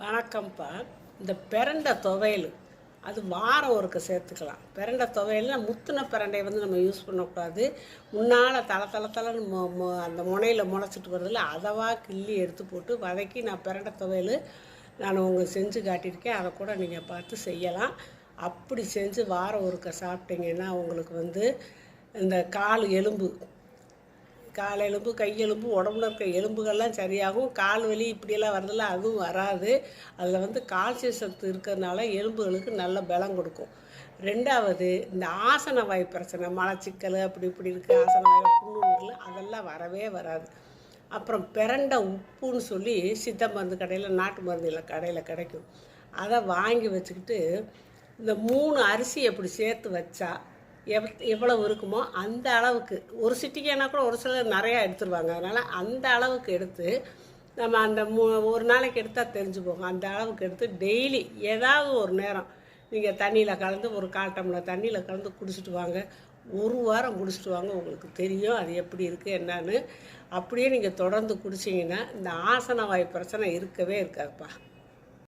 வணக்கம்ப்பா இந்த பிரண்டை துவையல் அது வாரம் ஒருக்க சேர்த்துக்கலாம். பிரண்டை துவையல்னா முத்தின பிரண்டையை வந்து நம்ம யூஸ் பண்ணக்கூடாது. முன்னால் தலை தலை தலைன்னு மொ- மொ- அந்த முனையில் முளைச்சிட்டு வருதுல்ல அதவா கிள்ளி எடுத்து போட்டு வதக்கி நான் பிறண்ட துவையல் நான் உங்களுக்கு செஞ்சு காட்டியிருக்கேன். அதை கூட நீங்கள் பார்த்து செய்யலாம். அப்படி செஞ்சு வாரம் ஒருக்க சாப்பிட்டீங்கன்னா உங்களுக்கு வந்து இந்த கால் எலும்பு கால் எலும்பு கையெலும்பு உடம்புல இருக்க எலும்புகள்லாம் சரியாகும். கால் வலி இப்படியெல்லாம் வரதில்ல அதுவும் வராது. அதில் வந்து கால்சிய சத்து இருக்கிறதுனால எலும்புகளுக்கு நல்ல பலம் கொடுக்கும். ரெண்டாவது இந்த ஆசன வாய் பிரச்சனை மலச்சிக்கல் அப்படி இப்படி இருக்குது ஆசன வாய் புண்ணு அதெல்லாம் வரவே வராது. அப்புறம் பிறண்ட உப்புன்னு சொல்லி சித்த மருந்து கடையில் நாட்டு மருந்துல கடையில் கிடைக்கும். அதை வாங்கி வச்சுக்கிட்டு இந்த மூணு அரிசி எப்படி சேர்த்து வச்சா எவ் எவ்வளவு இருக்குமோ அந்த அளவுக்கு. ஒரு சிட்டிக்கானா கூட ஒரு சிலர் நிறையா எடுத்துருவாங்க. அதனால் அந்த அளவுக்கு எடுத்து நம்ம அந்த மூ ஒரு நாளைக்கு எடுத்தால் தெரிஞ்சு போகும். அந்த அளவுக்கு எடுத்து டெய்லி ஏதாவது ஒரு நேரம் நீங்கள் தண்ணியில் கலந்து ஒரு கால் டம்ளர் தண்ணியில் கலந்து குடிச்சிட்டு வாங்க. ஒரு வாரம் குடிச்சிட்டு வாங்க. உங்களுக்கு தெரியும் அது எப்படி இருக்குது என்னன்னு. அப்படியே நீங்கள் தொடர்ந்து குடிச்சிங்கன்னா இந்த ஆசன வாய் பிரச்சனை இருக்கவே இருக்காதுப்பா.